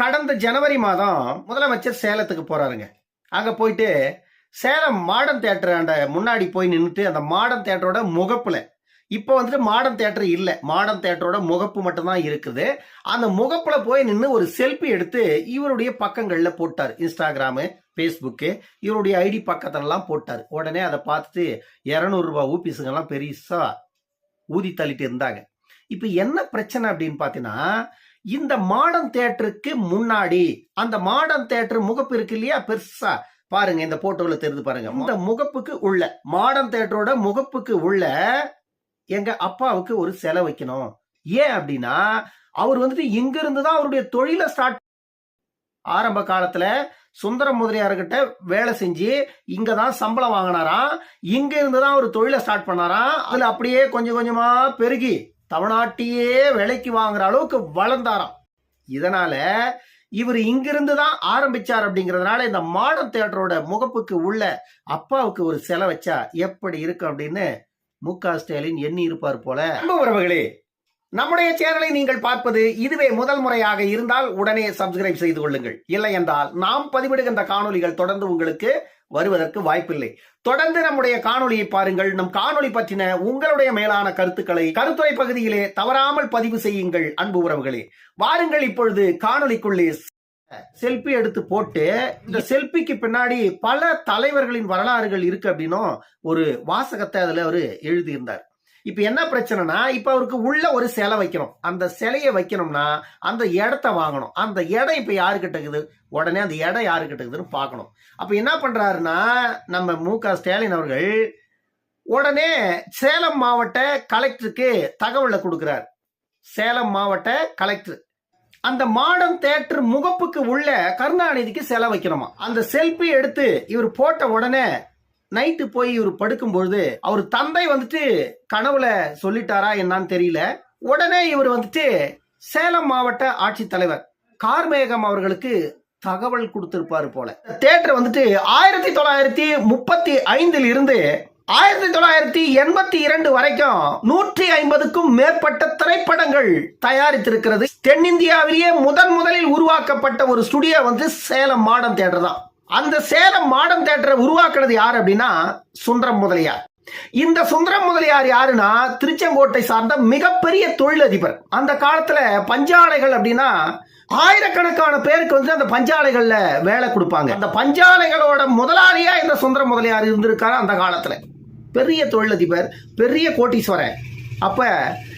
கடந்த ஜனவரி மாதம் முதலமைச்சர் சேலத்துக்கு போறாருங்க. அங்க போயிட்டு சேலம் மாடர்ன் தேட்டர் அந்த முன்னாடி போய் நின்றுட்டு அந்த மாடர்ன் தேட்டரோட முகப்புல இப்போ வந்துட்டு மாடர்ன் தேட்டர் இல்லை. மாடர்ன் தேட்டரோட முகப்பு மட்டும்தான் இருக்குது. அந்த முகப்புல போய் நின்று ஒரு செல்ஃபி எடுத்து இவருடைய பக்கங்களில் போட்டார். இன்ஸ்டாகிராமு ஃபேஸ்புக்கு இவருடைய ஐடி பக்கத்திலலாம் போட்டார். உடனே அதை பார்த்துட்டு இரநூறுபா ஊபிஸுங்கெல்லாம் பெருசாக ஊதி தள்ளிட்டு இருந்தாங்க. இப்போ என்ன பிரச்சனை அப்படின்னு பார்த்தீங்கன்னா இந்த மாடர்ன் தேட்டருக்கு முன்னாடி அந்த மாடர்ன் தேட்டர் முகப்பு இருக்கு இல்லையா? பெருசா பாருங்க இந்த போட்டோல தெரிந்து பாருங்க. இந்த முகப்புக்கு உள்ள மாடர்ன் தேட்டரோட முகப்புக்கு உள்ள எங்க அப்பாவுக்கு ஒரு சிலை வைக்கணும். ஏன் அப்படின்னா அவர் வந்துட்டு இங்க இருந்து தான் அவருடைய தொழிலை ஸ்டார்ட் ஆரம்ப காலத்துல சுந்தரம் முதலியார்கிட்ட வேலை செஞ்சு இங்க தான் சம்பளம் வாங்கினாராம். இங்க இருந்து தான் அவர் தொழிலை ஸ்டார்ட் பண்ணாராம். அதுல அப்படியே கொஞ்சம் கொஞ்சமா பெருகி தமிழ்நாட்டையே விலைக்கு வாங்குற அளவுக்கு வளர்ந்தாராம். இதனால இவர் இங்கிருந்து தான் ஆரம்பிச்சார் அப்படிங்கிறதுனால இந்த மாடர்ன் தியேட்டரோட முகப்புக்கு உள்ள அப்பாவுக்கு ஒரு செலை வச்சா எப்படி இருக்கும் அப்படின்னு மு க ஸ்டாலின் எண்ணி இருப்பார் போல. உறவுகளே நம்முடைய சேனலை நீங்கள் பார்ப்பது இதுவே முதல் முறையாக இருந்தால் உடனே சப்ஸ்கிரைப் செய்து கொள்ளுங்கள். இல்லை என்றால் நாம் பதிவிடுகின்ற காணொலிகள் தொடர்ந்து உங்களுக்கு வருவதற்கு வாய்ப்பில்லை. தொடர்ந்து நம்முடைய காணொலியை பாருங்கள். நம் காணொலி பற்றின உங்களுடைய மேலான கருத்துக்களை கருத்துரை பகுதியிலே தவறாமல் பதிவு செய்யுங்கள் அன்பு உறவுகளே. வாருங்கள் இப்பொழுது காணொளிக்குள்ளே செல்ஃபி எடுத்து போட்டு இந்த செல்ஃபிக்கு பின்னாடி பல தலைவர்களின் வரலாறுகள் இருக்கு அப்படின்னும் ஒரு வாசகத்தை அதுல அவர் எழுதியிருந்தார். இப்ப என்ன பிரச்சனைனா இப்ப அவருக்கு உள்ள ஒரு சிலை வைக்கணும். அந்த சிலையை வைக்கணும்னா அந்த இடத்த வாங்கணும். அந்த இடம் இப்ப யாருக்கிட்ட இருக்குது? உடனே அந்த இடம் யாருக்கிட்ட இருக்குதுன்னு பார்க்கணும். அப்ப என்ன பண்றாருன்னா நம்ம மு க ஸ்டாலின் அவர்கள் உடனே சேலம் மாவட்ட கலெக்டருக்கு தகவலை கொடுக்கிறார். சேலம் மாவட்ட கலெக்டர். அந்த மாடர்ன் தேட்டர் முகப்புக்கு உள்ள கருணாநிதிக்கு சிலை வைக்கணுமா? அந்த செல்ஃபி எடுத்து இவர் போட்ட உடனே நைட்டு போய் இவர் படுக்கும்பொழுது அவர் தந்தை வந்துட்டு கனவுல சொல்லிட்டாரா என்னான்னு தெரியல. உடனே இவர் வந்துட்டு சேலம் மாவட்ட ஆட்சித்தலைவர் கார்மேகம் அவர்களுக்கு தகவல் கொடுத்திருப்பாரு போல. தேட்டர் வந்துட்டு ஆயிரத்தி தொள்ளாயிரத்தி முப்பத்தி ஐந்தில் இருந்து ஆயிரத்தி தொள்ளாயிரத்தி எண்பத்தி இரண்டு வரைக்கும் நூற்றி ஐம்பதுக்கும் மேற்பட்ட திரைப்படங்கள் தயாரித்திருக்கிறது. தென்னிந்தியாவிலேயே முதன் முதலில் உருவாக்கப்பட்ட ஒரு ஸ்டுடியோ வந்து சேலம் மாடம் தேட்டர் தான். அந்த சேலம் மாடம் தேட்டரை உருவாக்குனது யார் அப்படின்னா சுந்தரம் முதலியார். இந்த சுந்தரம் முதலியார் யாருன்னா திருச்செங்கோட்டை சார்ந்த மிகப்பெரிய தொழிலதிபர். அந்த காலத்துல பஞ்சாலைகள் அப்படின்னா ஆயிரக்கணக்கான பேருக்கு வந்து அந்த பஞ்சாலைகள்ல வேலை கொடுப்பாங்க. அந்த பஞ்சாலைகளோட முதலாளியா இந்த சுந்தரம் முதலியார் இருந்திருக்காரு அந்த காலத்துல. பெரிய தொழிலதிபர் பெரிய கோட்டீஸ்வரன் அப்ப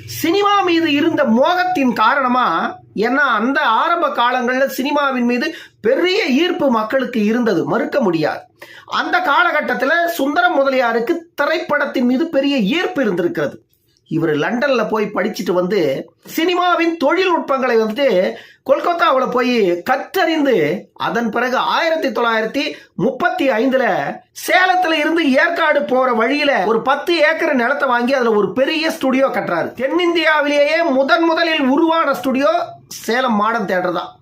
சினிமா மீது இருந்த மோகத்தின் காரணமா ஏன்னா அந்த ஆரம்ப காலங்களில் சினிமாவின் மீது பெரிய ஈர்ப்பு மக்களுக்கு இருந்தது. மறுக்க முடியாது. அந்த காலகட்டத்தில் சுந்தரம் முதலியாருக்கு திரைப்படத்தின் மீது பெரிய ஈர்ப்பு இருந்திருக்கிறது. இவர் லண்டனில் போய் படிச்சுட்டு வந்து சினிமாவின் தொழில்நுட்பங்களை வந்துட்டு கொல்கத்தாவில் போய் கற்றறிந்து அதன் பிறகு ஆயிரத்தி தொள்ளாயிரத்தி முப்பத்தி ஐந்தில் சேலத்தில் இருந்து ஏற்காடு போகிற வழியில் ஒரு பத்து ஏக்கர் நிலத்தை வாங்கி அதில் ஒரு பெரிய ஸ்டுடியோ கட்டுறாரு. தென்னிந்தியாவிலேயே முதன் முதலில் உருவான ஸ்டுடியோ சேலம் மாடர்ன் தேட்டர் தான்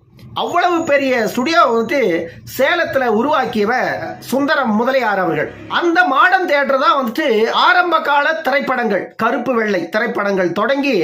அவ்வளவு பெரிய ஸ்டுடியோ வந்து சேலத்தில் உருவாக்கியவர் சுந்தரம் முதலியார் அவர்கள். அந்த மாடர்ன் தேட்டர் தான் வந்துட்டு ஆரம்ப கால திரைப்படங்கள் கருப்பு வெள்ளை திரைப்படங்கள் தொடங்கி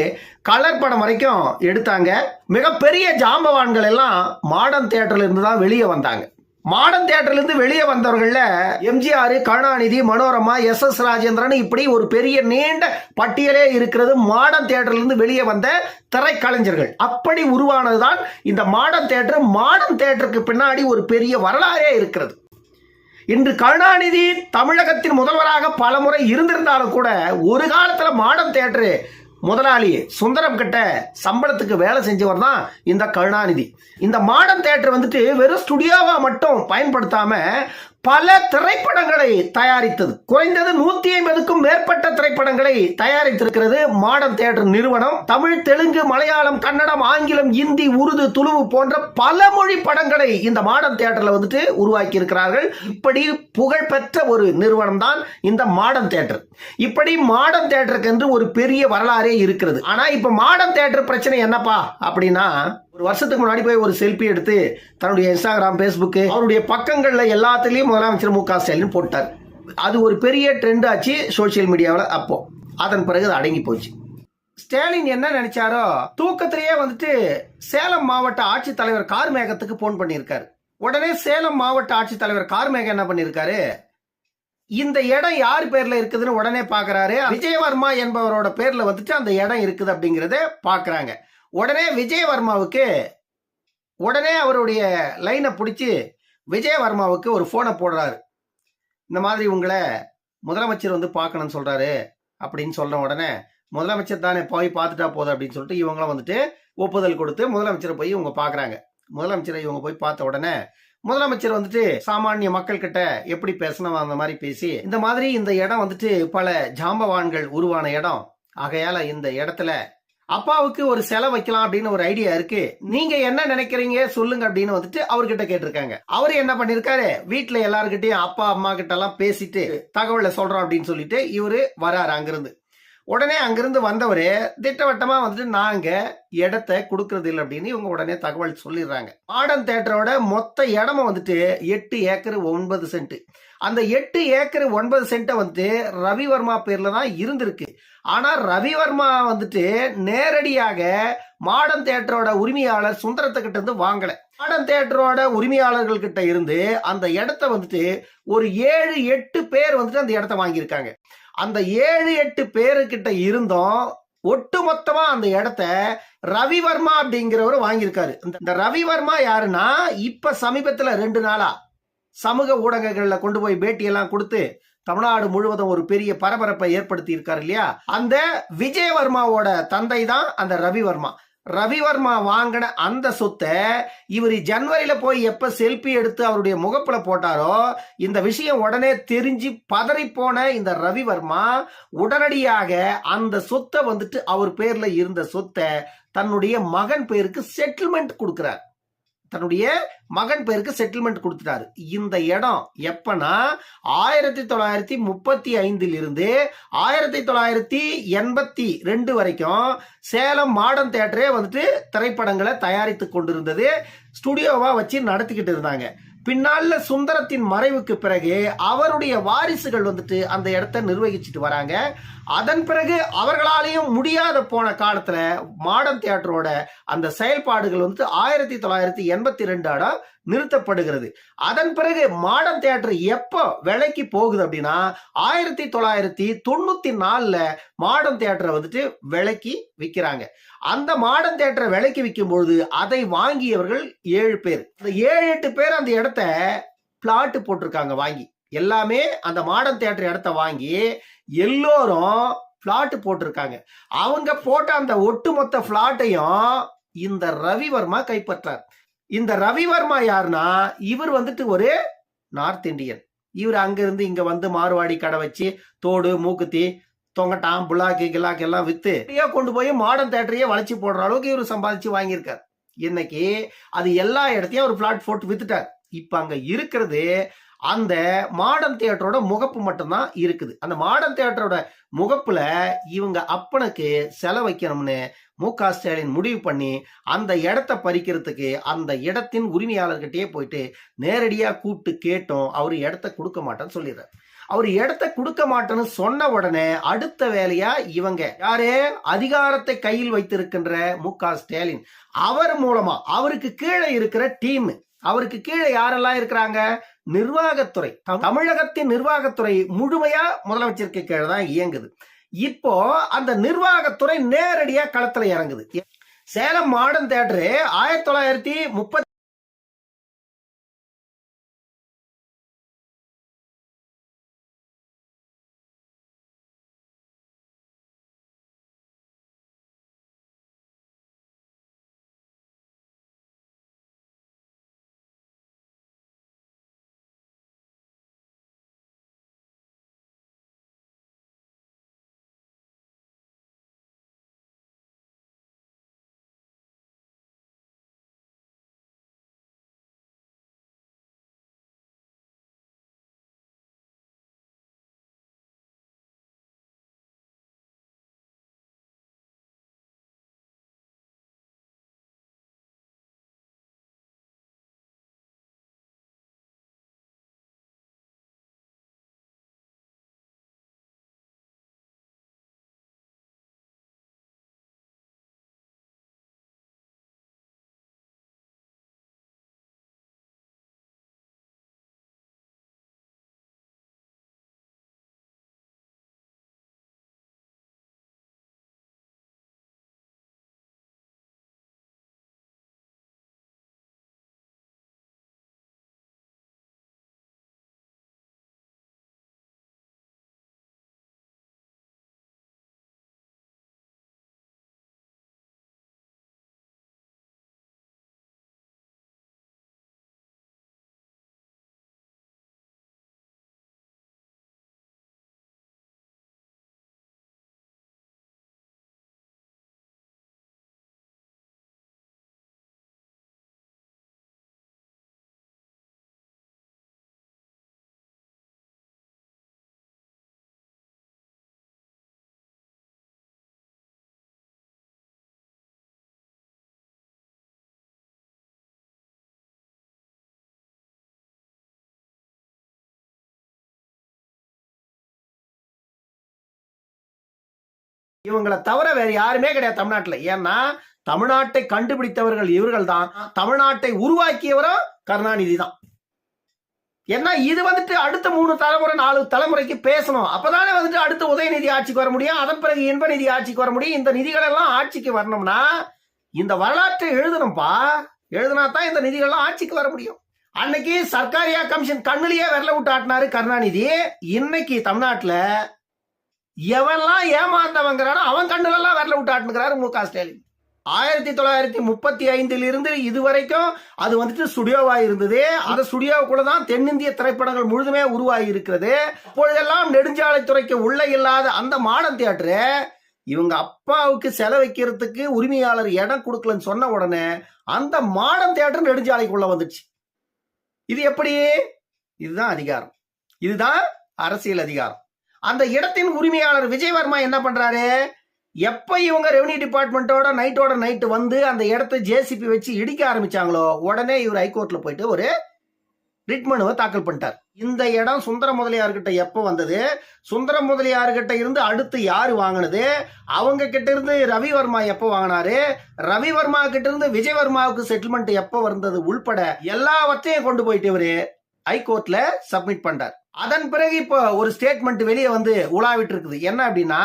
கலர் படம் வரைக்கும் எடுத்தாங்க. மிகப்பெரிய ஜாம்பவான்கள் எல்லாம் மாடர்ன் தியேட்டர்ல இருந்து தான் வெளியே வந்தாங்க. மாடர்ன் தேட்டர்லேருந்து வெளியே வந்தவர்களில் எம்ஜிஆர் கருணாநிதி மனோரமா எஸ் எஸ் ராஜேந்திரன் இப்படி ஒரு பெரிய நீண்ட பட்டியலே இருக்கிறது. மாடர்ன் தியேட்டர்லேருந்து வெளியே வந்த திரைக்கலைஞர்கள். அப்படி உருவானதுதான் இந்த மாடர்ன் தேட்டர் மாடர்ன் தேட்டருக்கு பின்னாடி ஒரு பெரிய வரலாறே இருக்கிறது. இன்று கருணாநிதி தமிழகத்தின் முதல்வராக பலமுறை இருந்திருந்தாலும் கூட ஒரு காலத்தில் மாடர்ன் தேட்டரு முதலாளி சுந்தரம் கிட்ட சம்பளத்துக்கு வேலை செஞ்சவர் தான் இந்த கருணாநிதி. இந்த மாடர்ன் தேட்டர் வந்துட்டு வெறும் ஸ்டுடியோவா மட்டும் பயன்படுத்தாம பல திரைப்படங்களை தயாரித்தது. குறைந்தது நூத்தி ஐம்பதுக்கும் மேற்பட்ட திரைப்படங்களை தயாரித்திருக்கிறது மாடர்ன் தியேட்டர் நிறுவனம். தமிழ் தெலுங்கு மலையாளம் கன்னடம் ஆங்கிலம் இந்தி உருது துளுவு போன்ற பல மொழி படங்களை இந்த மாடர்ன் தியேட்டர்ல வந்துட்டு உருவாக்கி இருக்கிறார்கள் இப்படி புகழ்பெற்ற ஒரு நிறுவனம் தான் இந்த மாடர்ன் தியேட்டர். இப்படி மாடர்ன் தியேட்டருக்கு என்று ஒரு பெரிய வரலாறே இருக்கிறது. ஆனா இப்ப மாடர்ன் தியேட்டர் பிரச்சனை என்னப்பா அப்படின்னா ஒரு வருஷத்துக்கு முன்னாடி போய் ஒரு செல்ஃபி எடுத்து தன்னுடைய இன்ஸ்டாகிராம் ஃபேஸ்புக்கு அவருடைய பக்கங்களில் எல்லாத்துலேயும் முதலமைச்சர் மு க ஸ்டாலின் போட்டார். அது ஒரு பெரிய ட்ரெண்ட் ஆச்சு சோஷியல் மீடியாவில் அப்போ. அதன் பிறகு அது அடங்கி போச்சு. ஸ்டாலின் என்ன நினைச்சாரோ தூக்கத்திலேயே வந்துட்டு சேலம் மாவட்ட ஆட்சித்தலைவர் கார்மேகத்துக்கு போன் பண்ணியிருக்காரு. உடனே சேலம் மாவட்ட ஆட்சித்தலைவர் கார்மேகம் என்ன பண்ணியிருக்காரு? இந்த இடம் யார் பேர்ல இருக்குதுன்னு உடனே பாக்குறாரு. விஜயவர்மா என்பவரோட பேர்ல வந்துட்டு அந்த இடம் இருக்குது அப்படிங்கறத பாக்குறாங்க. உடனே விஜயவர்மாவுக்கு உடனே அவருடைய லைனை பிடிச்சி விஜயவர்மாவுக்கு ஒரு ஃபோனை போடுறாரு. இந்த மாதிரி உங்களை முதலமைச்சர் வந்து பார்க்கணும்னு சொல்கிறாரு அப்படின்னு சொன்ன உடனே முதலமைச்சர் தானே போய் பார்த்துட்டா போதும் அப்படின்னு சொல்லிட்டு இவங்களும் வந்துட்டு ஒப்புதல் கொடுத்து முதலமைச்சரை போய் இவங்க பார்க்குறாங்க. முதலமைச்சரை இவங்க போய் பார்த்த உடனே முதலமைச்சர் வந்துட்டு சாமானிய மக்கள் கிட்ட எப்படி பேசணும் அந்த மாதிரி பேசி இந்த மாதிரி இந்த இடம் வந்துட்டு பல ஜாம்பவான்கள் உருவான இடம். ஆகையால இந்த இடத்துல அப்பாவுக்கு ஒரு செலை வைக்கலாம் அப்படின்னு ஒரு ஐடியா இருக்கு. நீங்க என்ன நினைக்கிறீங்க சொல்லுங்க அப்படின்னு வந்துட்டு அவர்கிட்ட கேட்டிருக்காங்க. அவரு என்ன பண்ணிருக்காரு? வீட்டுல எல்லாருக்கிட்டையும் அப்பா அம்மா கிட்ட எல்லாம் பேசிட்டு தகவலை சொல்றோம் அப்படின்னு சொல்லிட்டு இவரு வராரு அங்கிருந்து. உடனே அங்கிருந்து வந்தவரு திட்டவட்டமா வந்துட்டு நாங்க இடத்த கொடுக்கறது இல்லை அப்படின்னு இவங்க உடனே தகவல் சொல்லிடுறாங்க. மாடர்ன் தேட்டரோட மொத்த இடமும் வந்துட்டு எட்டு ஏக்கர் ஒன்பது சென்ட். அந்த எட்டு ஏக்கர் ஒன்பது சென்ட்டை வந்துட்டு ரவிவர்மா பேர்ல தான் இருந்திருக்கு. ஆனா ரவிவர்மா வந்துட்டு நேரடியாக மாடர்ன் தேட்டரோட உரிமையாளர் சுந்தரத்துக்கிட்ட இருந்து வாங்கல. மாடர்ன் தேட்டரோட உரிமையாளர்கள் கிட்ட இருந்து அந்த இடத்த வந்துட்டு ஒரு ஏழு எட்டு பேர் வந்துட்டு அந்த இடத்த வாங்கியிருக்காங்க. அந்த ஏழு எட்டு பேருக்கிட்ட இருந்தும் ஒட்டுமொத்தமா அந்த இடத்த ரவிவர்மா அப்படிங்கிறவர் வாங்கியிருக்காரு. இந்த- இந்த ரவிவர்மா யாருன்னா இப்ப சமீபத்துல ரெண்டு நாளா சமூக ஊடகங்கள்ல கொண்டு போய் பேட்டியெல்லாம் கொடுத்து தமிழ்நாடு முழுவதும் ஒரு பெரிய பரபரப்பை ஏற்படுத்தி இருக்காரு இல்லையா? அந்த விஜயவர்மாவோட தந்தை தான் அந்த ரவிவர்மா. ரவிவர்மா வாங்கின அந்த சொத்தை இவர் ஜனவரியில போய் எப்ப செல்ஃபி எடுத்து அவருடைய முகப்புல போட்டாரோ இந்த விஷயம் உடனே தெரிஞ்சு பதறி போன இந்த ரவிவர்மா உடனடியாக அந்த சொத்தை வந்துட்டு அவர் பேர்ல இருந்த சொத்தை தன்னுடைய மகன் பேருக்கு செட்டில்மெண்ட் கொடுக்கிறார். தன்னுடைய மகன் பேருக்கு செட்டில்மெண்ட் கொடுத்துட்டாரு. இந்த இடம் எப்பனா ஆயிரத்தி தொள்ளாயிரத்தி முப்பத்தி ஐந்தில் இருந்து ஆயிரத்தி தொள்ளாயிரத்தி எண்பத்தி ரெண்டு வரைக்கும் சேலம் மாடர்ன் தேட்டரே வந்துட்டு திரைப்படங்களை தயாரித்து கொண்டிருந்தது. ஸ்டுடியோவா வச்சு நடத்திக்கிட்டு இருந்தாங்க. பின்னால சுந்தரத்தின் மறைவுக்கு பிறகு அவருடைய வாரிசுகள் வந்துட்டு அந்த இடத்த நிர்வகிச்சுட்டு வராங்க. அதன் பிறகு அவர்களாலேயும் முடியாத போன காலத்துல மாடர்ன் தியேட்டரோட அந்த செயல்பாடுகள் வந்து ஆயிரத்தி தொள்ளாயிரத்தி எண்பத்தி ரெண்டாட நிறுத்தப்படுகிறது. அதன் பிறகு மாடர்ன் தியேட்டர் எப்போ விலைக்கு போகுது அப்படின்னா ஆயிரத்தி தொள்ளாயிரத்தி தொண்ணூத்தி நாலுல மாடர்ன் தியேட்டரை வந்துட்டு விலைக்கு விற்கிறாங்க. அந்த மாடர்ன் தியேட்டரை விலைக்கு விற்கும் பொழுது அதை வாங்கியவர்கள் ஏழு பேர். அந்த ஏழு எட்டு பேர் அந்த இடத்த பிளாட்டு போட்டிருக்காங்க வாங்கி. எல்லாமே அந்த மாடர்ன் தியேட்டர் இடத்த வாங்கி எல்லோரும் பிளாட்டு போட்டிருக்காங்க. அவங்க போட்ட அந்த ஒட்டுமொத்த பிளாட்டையும் இந்த ரவிவர்மா கைப்பற்றார். இந்த ரவிவர்மா யாருன்னா இவர் வந்துட்டு ஒரு நார்த் இந்தியன். இவர் அங்கிருந்து இங்க வந்து மார்வாடி கடை வச்சு தோடு மூக்குத்தி தொங்கட்டான் புல்லாக்கு கிலாக்கு எல்லாம் வித்து இப்படியே கொண்டு போய் மாடர்ன் தேட்டரையே வளைச்சு போடுற அளவுக்கு இவர் சம்பாதிச்சு வாங்கியிருக்கார். இன்னைக்கு அது எல்லா இடத்தையும் ஒரு பிளாட் போட்டு வித்துட்டார். இப்ப அங்க இருக்கிறது அந்த மாடர்ன் தியேட்டரோட முகப்பு மட்டும்தான் இருக்குது. அந்த மாடர்ன் தியேட்டரோட முகப்புல இவங்க அப்பனுக்கு செலவு வைக்கணும்னு மு க ஸ்டாலின் முடிவு பண்ணி அந்த இடத்த பறிக்கிறதுக்கு அந்த இடத்தின் உரிமையாளர்கிட்டயே போயிட்டு நேரடியாக கூப்பிட்டு கேட்டோம் அவர் இடத்த கொடுக்க மாட்டேன்னு சொல்லிடுறார். அவர் இடத்த கொடுக்க மாட்டேன்னு சொன்ன உடனே அடுத்த வேலையா இவங்க. யாரே? அதிகாரத்தை கையில் வைத்திருக்கின்ற மு க ஸ்டாலின். அவர் மூலமா அவருக்கு கீழே இருக்கிற டீம். அவருக்கு கீழே யாரெல்லாம் இருக்கிறாங்க? நிர்வாகத்துறை. தமிழகத்தின் நிர்வாகத்துறை முழுமையா முதலமைச்சருக்கு கீழே தான் இயங்குது. இப்போ அந்த நிர்வாகத்துறை நேரடியா களத்துல இறங்குது. சேலம் மாடர்ன் தேட்டரு ஆயிரத்தி தொள்ளாயிரத்தி முப்பத்தி இவங்களை தவிர வேற யாருமே கிடையாது தமிழ்நாட்டில். ஏன்னா தமிழ்நாட்டை கண்டுபிடித்தவர்கள் இவர்கள் தான் தமிழ்நாட்டை உருவாக்கியவரும் கருணாநிதி தான் ஏன்னா இது வந்துட்டு அடுத்த மூணு தலைமுறை நாலு தலைமுறைக்கு பேசணும். அப்பதானே வந்துட்டு அடுத்த உதயநிதி ஆட்சிக்கு வர முடியும். அதன் பிறகு இன்ப நிதி ஆட்சிக்கு வர முடியும். இந்த நிதிகள் எல்லாம் ஆட்சிக்கு வரணும்னா இந்த வரலாற்றை எழுதணும்ப்பா எழுதினா தான் இந்த நிதிகள்லாம் ஆட்சிக்கு வர முடியும். அன்னைக்கு சர்க்காரியா கமிஷன் கண்ணிலேயே விரல விட்டு ஆட்டினாரு கருணாநிதி. இன்னைக்கு தமிழ்நாட்டில் எவன்லாம் ஏமாந்தவங்கிறானோ அவன் கண்ணுல வரல விரல விட்டு ஆட்டுனுக்கிறாரு மு க ஸ்டாலின். ஆயிரத்தி தொள்ளாயிரத்தி முப்பத்தி ஐந்தில் இருந்து இதுவரைக்கும் அது வந்துட்டு ஸ்டுடியோவா இருந்தது. அந்த ஸ்டுடியோவுக்குள்ள தான் தென்னிந்திய திரைப்படங்கள் முழுதுமே உருவாகி இருக்கிறது. அப்பொழுதெல்லாம் நெடுஞ்சாலைத்துறைக்கு உள்ள இல்லாத அந்த மாடர்ன் தியேட்டரு இவங்க அப்பாவுக்கு செலவைக்கிறதுக்கு உரிமையாளர் இடம் கொடுக்கலன்னு சொன்ன உடனே அந்த மாடர்ன் தியேட்டர் நெடுஞ்சாலைக்குள்ள வந்துச்சு இது எப்படி? இதுதான் அதிகாரம். இதுதான் அரசியல் அதிகாரம். அந்த இடத்தின் உரிமையாளர் விஜயவர்மா என்ன பண்றாரு? எப்ப இவங்க ரெவன்யூ டிபார்ட்மெண்ட்டோட நைட்டோட நைட்டு வந்து அந்த இடத்த ஜேசிபி வச்சு இடிக்க ஆரம்பிச்சாங்களோ உடனே இவர் ஹைகோர்ட்ல போயிட்டு ஒரு ரிட் மனுவை தாக்கல் பண்ணிட்டார். இந்த இடம் சுந்தர முதலியார்கிட்ட எப்போ வந்தது? சுந்தர முதலியார்கிட்ட இருந்து அடுத்து யார் வாங்கினது? அவங்க கிட்ட இருந்து ரவிவர்மா எப்போ வாங்கினாரு? ரவிவர்மா கிட்ட இருந்து விஜயவர்மாவுக்கு செட்டில்மெண்ட் எப்போ வந்தது உள்பட எல்லாவற்றையும் கொண்டு போயிட்டு இவரு ஹைகோர்ட்ல சப்மிட் பண்றார். அதன் பிறகு இப்போ ஒரு ஸ்டேட்மெண்ட் வெளியே வந்து உலாவிட்டு இருக்குது என்ன அப்படின்னா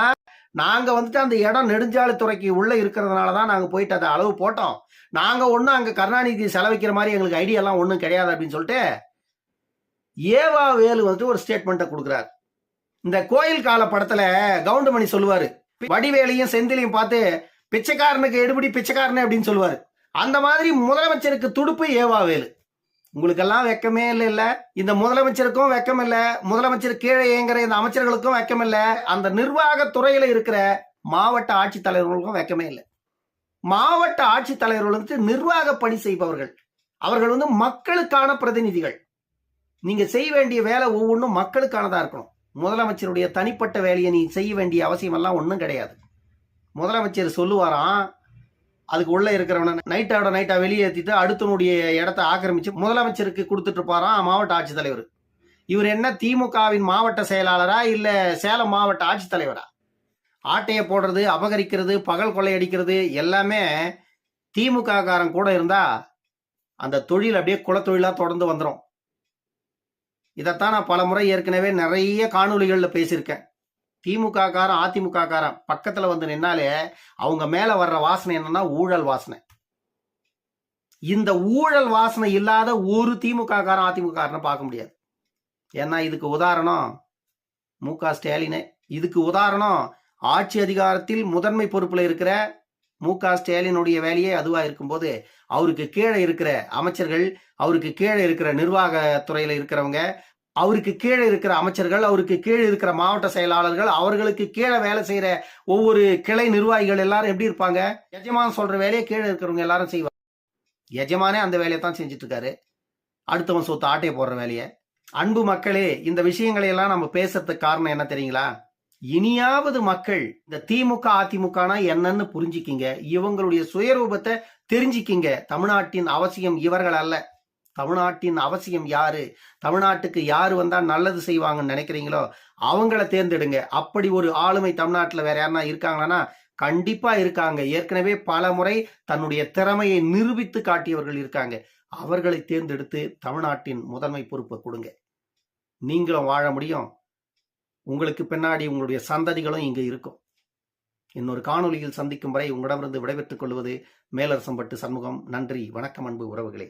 நாங்க வந்துட்டு அந்த இடம் நெடுஞ்சாலைத்துறைக்கு உள்ள இருக்கிறதுனால தான் நாங்க போயிட்டு அதை அளவு போட்டோம். நாங்க ஒன்றும் அங்க கருணாநிதி செலவிக்கிற மாதிரி எங்களுக்கு ஐடியா எல்லாம் ஒன்றும் கிடையாது அப்படின்னு சொல்லிட்டு ஏவா வேலு வந்துட்டு ஒரு ஸ்டேட்மெண்ட்டை கொடுக்குறாரு. இந்த கோயில் கால படத்துல கவுண்டமணி சொல்லுவாரு. வடிவேலையும் செந்திலையும் பார்த்து பிச்சைக்காரனுக்கு எடுபடி பிச்சைக்காரனே அப்படின்னு சொல்லுவாரு. அந்த மாதிரி முதலமைச்சருக்கு துடுப்பு ஏவா வேலு. உங்களுக்கெல்லாம் வெக்கமே இல்லை இல்லை இந்த முதலமைச்சருக்கும் வெக்கம் இல்லை முதலமைச்சர் கீழே இயங்குற இந்த அமைச்சர்களுக்கும் வெக்கம் இல்லை அந்த நிர்வாக துறையில இருக்கிற மாவட்ட ஆட்சித்தலைவர்களுக்கும் வெக்கமே இல்லை. மாவட்ட ஆட்சித்தலைவர்கள் வந்து நிர்வாக பணி செய்பவர்கள். அவர்கள் வந்து மக்களுக்கான பிரதிநிதிகள். நீங்க செய்ய வேண்டிய வேலை ஒவ்வொன்றும் மக்களுக்கானதா இருக்கணும். முதலமைச்சருடைய தனிப்பட்ட வேலையை நீ செய்ய வேண்டிய அவசியம் எல்லாம் ஒன்றும் கிடையாது. முதலமைச்சர் சொல்லுவாராம் அதுக்கு உள்ள இருக்கிறவன நைட்டாவோட நைட்டா வெளியேற்றிட்டு அடுத்தனுடைய இடத்த ஆக்கிரமிச்சு முதலமைச்சருக்கு கொடுத்துட்டு இருப்பாராம் மாவட்ட ஆட்சித்தலைவர். இவர் என்ன திமுகவின் மாவட்ட செயலாளரா இல்ல சேலம் மாவட்ட ஆட்சித்தலைவரா? ஆட்டையை போடுறது அபகரிக்கிறது பகல் கொள்ளையடிக்கிறது எல்லாமே திமுக காரன் கூட இருந்தா அந்த தொழில் அப்படியே குலத்தொழிலா தொடர்ந்து வந்துடும் இதைத்தான் நான் பல முறை ஏற்கனவே நிறைய காணொளிகளில் பேசியிருக்கேன். திமுக காரன் அதிமுக காரன் பக்கத்துல வந்து நின்னாலே அவங்க மேல வர்ற வாசனை என்னன்னா ஊழல் வாசனை. இந்த ஊழல் வாசனை இல்லாத ஒரு திமுக காரன் அதிமுக காரனை பார்க்க முடியாது. ஏன்னா இதுக்கு உதாரணம் மு க ஸ்டாலினே. இதுக்கு உதாரணம் ஆட்சி அதிகாரத்தில் முதன்மை பொறுப்புல இருக்கிற மு க ஸ்டாலினுடைய வேலையே அதுவா இருக்கும்போது அவருக்கு கீழே இருக்கிற அமைச்சர்கள் அவருக்கு கீழே இருக்கிற நிர்வாக துறையில் இருக்கிறவங்க அவருக்கு கீழே இருக்கிற அமைச்சர்கள் அவருக்கு கீழே இருக்கிற மாவட்ட செயலாளர்கள் அவர்களுக்கு கீழே வேலை செய்யற ஒவ்வொரு கிளை நிர்வாகிகள் எல்லாரும் எப்படி இருப்பாங்க? எஜமான் சொல்ற வேலையை கீழே இருக்கிறவங்க எல்லாரும் செய்வாங்க. எஜமானே அந்த வேலையை தான் செஞ்சுட்டு இருக்காரு அடுத்தவன் சொத்து ஆட்டையை போடுற வேலையை. அன்பு மக்களே இந்த விஷயங்களை எல்லாம் நம்ம பேசுறதுக்கு காரணம் என்ன தெரியுங்களா? இனியாவது மக்கள் இந்த திமுக அதிமுகனா என்னன்னு புரிஞ்சுக்கிங்க. இவங்களுடைய சுயரூபத்தை தெரிஞ்சுக்கிங்க. தமிழ்நாட்டின் அவசியம் இவர்கள் அல்ல. தமிழ்நாட்டின் அவசியம் யாரு? தமிழ்நாட்டுக்கு யாரு வந்தா நல்லது செய்வாங்கன்னு நினைக்கிறீங்களோ அவங்கள தேர்ந்தெடுங்க. அப்படி ஒரு ஆளுமை தமிழ்நாட்டில் வேற யாருன்னா இருக்காங்களான்னா கண்டிப்பா இருக்காங்க. ஏற்கனவே பல முறை தன்னுடைய திறமையை நிரூபித்து காட்டியவர்கள் இருக்காங்க. அவர்களை தேர்ந்தெடுத்து தமிழ்நாட்டின் முதன்மை பொறுப்பை கொடுங்க. நீங்களும் வாழ முடியும். உங்களுக்கு பின்னாடி உங்களுடைய சந்ததிகளும் இங்கு இருக்கும். இன்னொரு காணொலியில் சந்திக்கும் வரை உங்களிடமிருந்து விடைபெற்றுக் கொள்வது மேலரசம்பட்டு சண்முகம். நன்றி வணக்கம் அன்பு உறவுகளே.